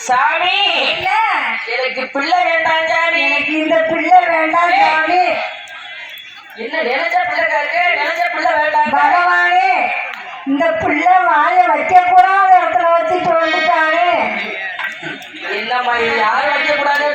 சாமி! என்ன? எனக்கு பிள்ளை வேண்டாம் சாமி. எனக்கு இந்த பிள்ளை வேண்டாம் சாமி. என்ன நினைச்ச பிள்ளை கேக்கு நினைச்ச பிள்ளை வேண்டாம் பகவானே இந்த பிள்ளை வாயை வைக்க கூடாத இடத்துல வச்சுட்டு வந்துட்டானே என்னம்மா யாரும் வைக்க கூடாது